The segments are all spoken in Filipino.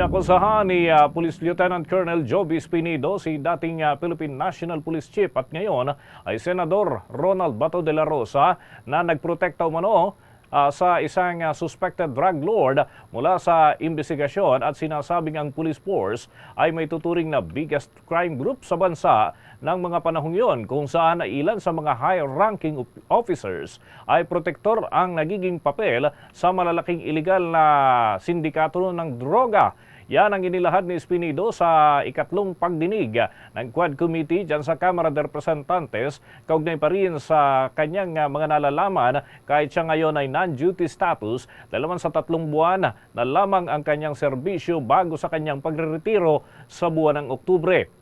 Inakusahan ni ah, Police Lieutenant Colonel Joby Spinido si dating ah, Philippine National Police Chief at ngayon ay Senador Ronald Bato de la Rosa na nagprotekta umano ah, sa isang ah, suspected drug lord mula sa investigasyon at sinasabing ang police force ay may tuturing na biggest crime group sa bansa ng mga panahong yon kung saan ilan sa mga high-ranking officers ay protektor ang nagiging papel sa malalaking iligal na sindikato ng droga. Yan ang inilahad ni Espinido sa ikatlong pagdinig ng Quad Committee dyan sa Kamara de Representantes kaugnay pa rin sa kanyang ah, mga nalalaman kahit siya ngayon ay non-duty status dalaman sa tatlong buwan na lamang ang kanyang serbisyo bago sa kanyang pagreretiro sa buwan ng Oktubre.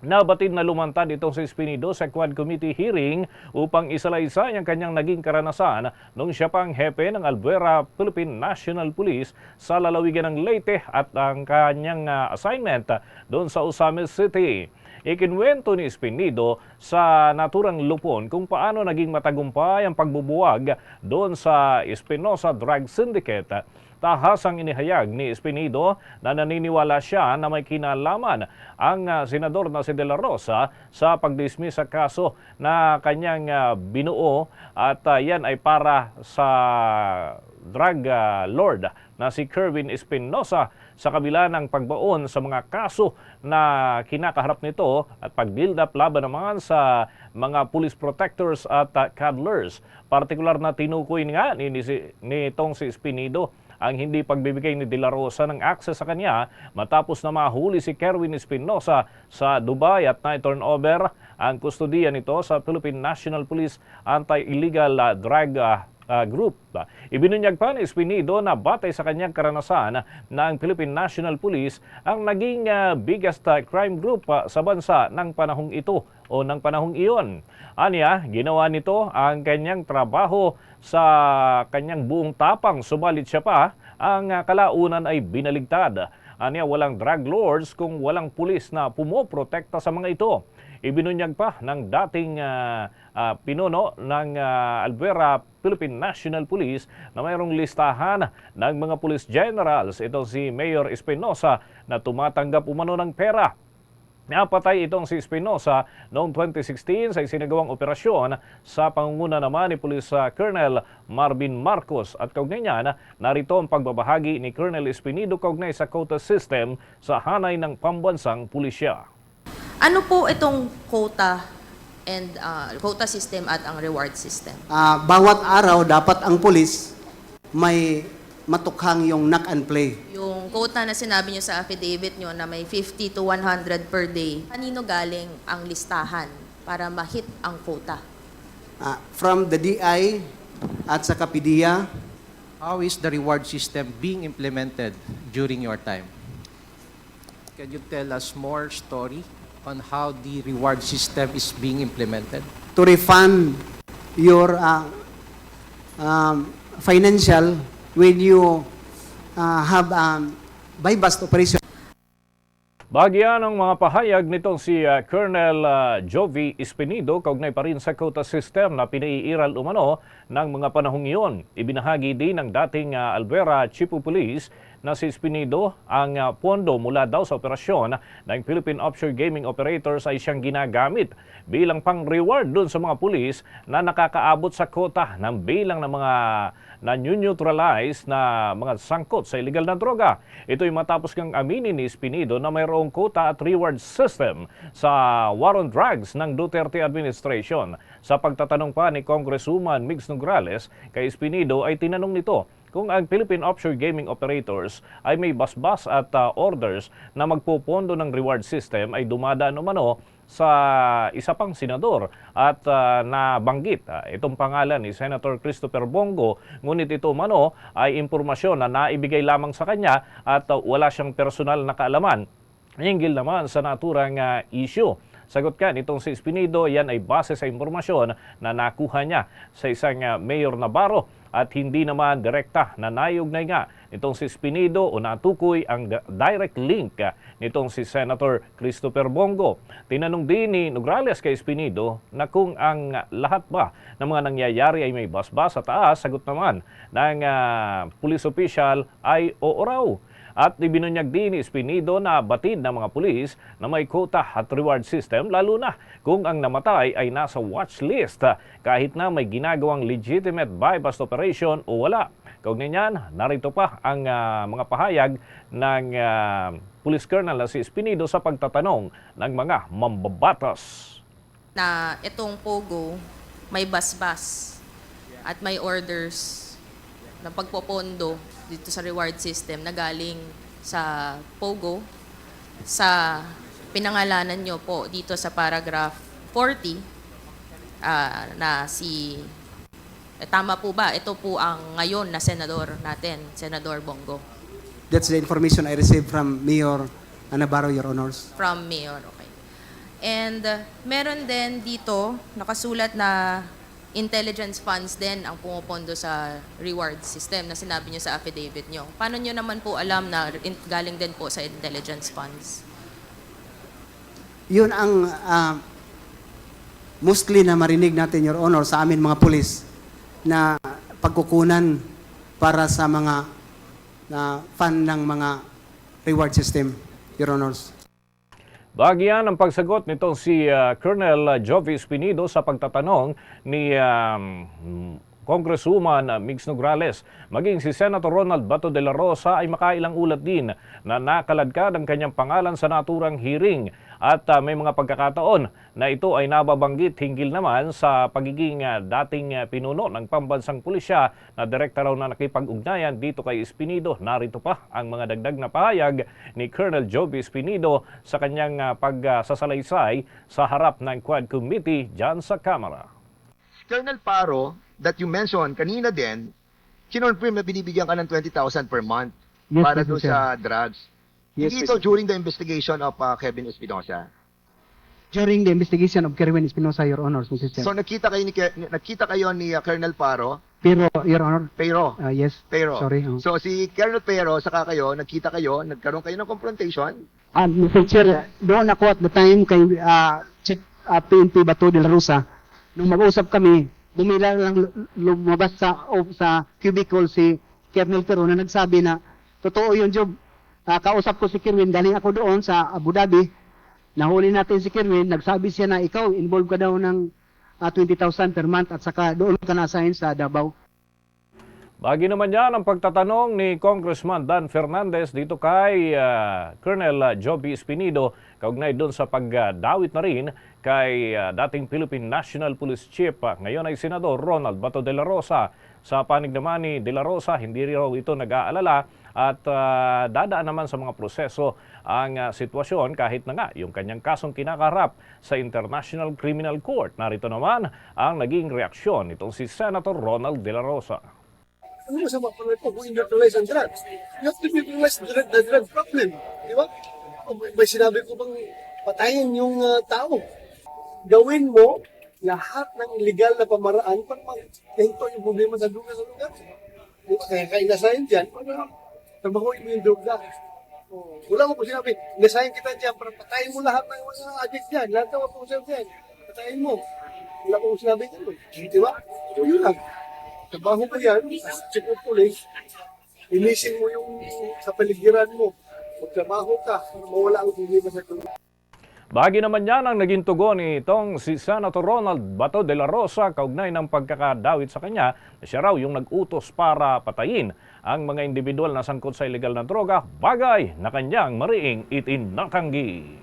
Nabatid na lumantad itong si Espinido sa Quad Committee hearing upang isalaysay ang kanyang naging karanasan nung siya pang hepe ng Albuera Philippine National Police sa lalawigan ng Leyte at ang kanyang ah, assignment doon sa Osamis City. Ikinwento ni Espinido sa naturang lupon kung paano naging matagumpay ang pagbubuwag doon sa Espinosa Drug Syndicate tahasang inihayag ni Espinido na naniniwala siya na may kinalaman ang ah, senador na si De La Rosa sa pagdismiss sa kaso na kanyang ah, binuo at ah, yan ay para sa drug lord na si Kerwin Espinosa sa kabila ng pagbaon sa mga kaso na kinakaharap nito at pag-build up laban naman sa mga police protectors at ah, cuddlers. Partikular na tinukoy nga ni, ni, nitong si Espinido ang hindi pagbibigay ni De La Rosa ng access sa kanya matapos na mahuli si Kerwin Espinosa sa Dubai at na-turn over ang kustodiya nito sa Philippine National Police Anti-Illegal ah, Drug ah, Group. Ibinunyag pa ni Espinido na batay sa kanyang karanasan na ang Philippine National Police ang naging ah, biggest ah, crime group ah, sa bansa ng panahong ito o ng panahong iyon. Anya, ginawa nito ang kanyang trabaho sa kanyang buong tapang, subalit siya pa ang kalaunan ay binaligtad. Anya, walang drug lords kung walang pulis na pumoprotekta sa mga ito. Ibinunyag pa ng dating ah, ah, pinuno ng ah, Albuera Philippine National Police na mayroong listahan ng mga police generals. Ito si Mayor Espinosa na tumatanggap umano ng pera. Napatay itong si Espinosa noong 2016 sa isinagawang operasyon sa pangunguna naman ni Police ah, Colonel Marvin Marcos at kaugnay niyan, narito ang pagbabahagi ni Colonel Espinido kaugnay sa quota system sa hanay ng pambansang pulisya. Ano po itong quota and uh, quota system at ang reward system? Ah, bawat araw dapat ang pulis may matukhang yung knock and play. Yung quota na sinabi nyo sa affidavit nyo na may 50 to 100 per day, kanino galing ang listahan para ma-hit ang quota? Ah, from the DI at sa Kapidia, How is the reward system being implemented during your time? Can you tell us more story on how the reward system is being implemented? to refund your ah, um, financial when you ah, have um, buy-bust operation. Bagyan ang mga pahayag nitong si ah, Colonel ah, Jovi Espinido kaugnay pa rin sa quota system na pinaiiral umano ng mga panahong iyon. Ibinahagi din ng dating Albuera Chief of Police na si ang ah, pondo mula daw sa operasyon ng Philippine Offshore Gaming Operators ay siyang ginagamit bilang pang-reward dun sa mga pulis na nakakaabot sa quota ng bilang ng mga na-neutralize na mga sangkot sa illegal na droga. Ito'y matapos kang aminin ni Espinido na mayroong quota at reward system sa war on drugs ng Duterte administration. Sa pagtatanong pa ni Congresswoman Migs Nograles kay Espinido ay tinanong nito kung ang Philippine Offshore Gaming Operators ay may basbas at uh, orders na magpupondo ng reward system ay dumadaan umano sa isa pang senador at uh, nabanggit uh, itong pangalan ni Senator Christopher Bongo ngunit ito umano ay impormasyon na naibigay lamang sa kanya at uh, wala siyang personal na kaalaman hinggil naman sa naturang uh, issue. Sagot ka nitong si Espinido, yan ay base sa impormasyon na nakuha niya sa isang uh, Mayor Navarro at hindi naman direkta na naiugnay nga nitong si Espinido o natukoy ang di- direct link uh, nitong si Senator Christopher Bongo. Tinanong din ni Nograles kay Espinido na kung ang lahat ba ng mga nangyayari ay may basbas sa taas, sagot naman ng uh, police official ay oo raw. At ibinunyag din ni Espinido na batid ng mga pulis na may quota at reward system lalo na kung ang namatay ay nasa watch list kahit na may ginagawang legitimate buy-bust operation o wala. Kaugnay niyan, narito pa ang ah, mga pahayag ng ah, Police Colonel na si Espinido sa pagtatanong ng mga mambabatas. na itong Pogo may basbas at may orders na pagpopondo dito sa reward system na galing sa Pogo sa pinangalanan nyo po dito sa paragraph 40 ah, na si eh, tama po ba? Ito po ang ngayon na senador natin, Senador Bongo, That's the information I received from Mayor Navarro, Your Honors. from Mayor. Okay. And uh, meron din dito nakasulat na intelligence funds din ang pumupondo sa reward system na sinabi nyo sa affidavit nyo. Paano nyo naman po alam na in- galing din po sa intelligence funds? Yun ang ah, mostly na marinig natin, Your Honor, sa amin mga pulis na pagkukunan para sa mga na fund ng mga reward system, Your Honors. Bagian ang pagsagot nitong si ah, Colonel Jovi Espinido sa pagtatanong ni um, Congresswoman Mix Nograles. Maging si Senator Ronald Bato de la Rosa ay makailang ulat din na nakaladkad ang kanyang pangalan sa naturang hearing at ah, may mga pagkakataon na ito ay nababanggit hinggil naman sa pagiging ah, dating ah, pinuno ng pambansang pulisya na direkta raw na nakipag-ugnayan dito kay Espinido. Narito pa ang mga dagdag na pahayag ni Colonel Joby Espinido sa kanyang ah, pagsasalaysay sa harap ng Quad Committee dyan sa Kamara. Colonel Paro, that you mentioned kanina din, kinonfirm na binibigyan ka ng 20,000 per month Yes, para doon sa drugs. Yes, Hindi ito Mr. during the investigation of uh, Kevin Espinosa. During the investigation of Kerwin Espinosa, Your Honors, Mr. Chair. So nakita kayo ni Ke- nakita kayo ni uh, Colonel Paro, Pero, Your Honor, Pero, ah, yes, Pero. sorry. oh. So si Colonel Pero saka kayo, nagkita kayo, nagkaroon kayo ng confrontation. Ah, Mr. Chair, doon ako at the time kay ah, Chief ah, PNP Bato de la Rosa, nung mag-usap kami, bumila lang lu- lumabas sa, o, sa cubicle si Colonel Pero na nagsabi na, totoo yun, Job. Ah, kausap ko si Kerwin, galing ako doon sa Abu Dhabi, nahuli natin si Kerwin, nagsabi siya na ikaw, involved ka daw ng ah, 20,000 per month at saka doon ka na-assign sa Davao. Bagi naman yan ang pagtatanong ni Congressman Dan Fernandez dito kay ah, Colonel ah, Joby Espinido kaugnay doon sa pagdawit na rin kay ah, dating Philippine National Police Chief, ah, ngayon ay Senador Ronald Bato de la Rosa. Sa panig naman ni De La Rosa, hindi raw ito nag-aalala at ah, dadaan naman sa mga proseso ang ah, sitwasyon kahit na nga yung kanyang kasong kinakarap sa International Criminal Court. Narito naman ang naging reaksyon nitong si Senator Ronald De La Rosa. ano masama pa rin kung industrialize ang drugs? You have to neutralize the the drug problem. Di ba? May, sinabi ko bang patayin yung ah, tao. Gawin mo lahat ng illegal na pamaraan para maghinto yung problema sa droga sa lugar. Ba? Kaya kainasahin dyan para trabahuin mo yung droga. Oh, wala mo po sinabi, inasahin kita dyan para patayin mo lahat ng mga addict dyan, lahat ng mga pusher dyan. Patayin mo. Wala po sinabi dyan. Di ba? So, yun lang. Trabaho ko yan, chief of police, inisin mo yung sa paligiran mo. Magtrabaho ka para mawala ang problema sa tulong. Bahagi naman yan ang naging tugon ni itong si Senator Ronald Bato de la Rosa kaugnay ng pagkakadawit sa kanya na siya raw yung nag-utos para patayin ang mga individual na sangkot sa illegal na droga, bagay na kanyang mariing itinatanggi.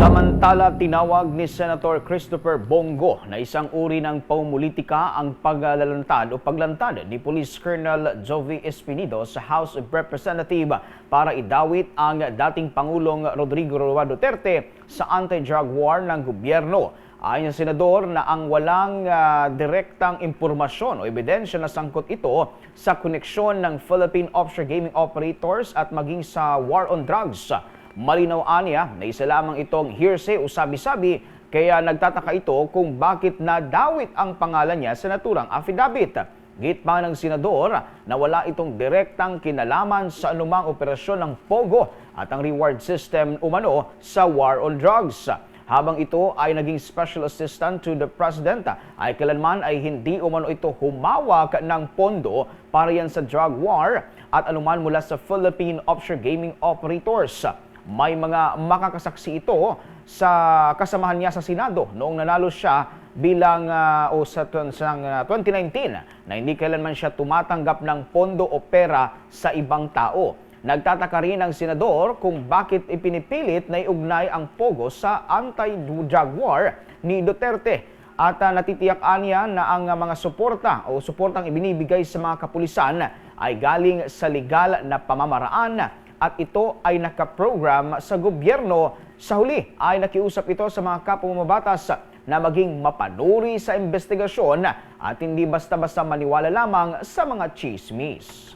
Samantala, tinawag ni Senator Christopher Bongo na isang uri ng paumulitika ang paglalantad o paglantad ni Police Colonel Jovi Espinido sa House of Representative para idawit ang dating Pangulong Rodrigo Roa Duterte sa anti-drug war ng gobyerno. Ayon sa senador na ang walang ah, direktang impormasyon o ebidensya na sangkot ito sa koneksyon ng Philippine offshore gaming operators at maging sa war on drugs. Malinaw aniya na isa lamang itong hearsay o sabi-sabi kaya nagtataka ito kung bakit nadawit ang pangalan niya sa naturang affidavit. Git pa ng senador na wala itong direktang kinalaman sa anumang operasyon ng POGO at ang reward system umano sa war on drugs. Habang ito ay naging special assistant to the president, ay kailanman ay hindi umano ito humawak ng pondo para yan sa drug war at anuman mula sa Philippine Offshore Gaming Operators. May mga makakasaksi ito sa kasamahan niya sa Senado noong nanalo siya bilang ah, o sa, sa ah, 2019 na hindi kailanman siya tumatanggap ng pondo o pera sa ibang tao. Nagtataka rin ang senador kung bakit ipinipilit na iugnay ang pogo sa anti-drug war ni Duterte at uh, natitiyak niya na ang ah, mga suporta o suportang ibinibigay sa mga kapulisan ay galing sa legal na pamamaraan at ito ay nakaprogram sa gobyerno. Sa huli ay nakiusap ito sa mga kapumamabatas na maging mapanuri sa investigasyon at hindi basta-basta maniwala lamang sa mga chismis.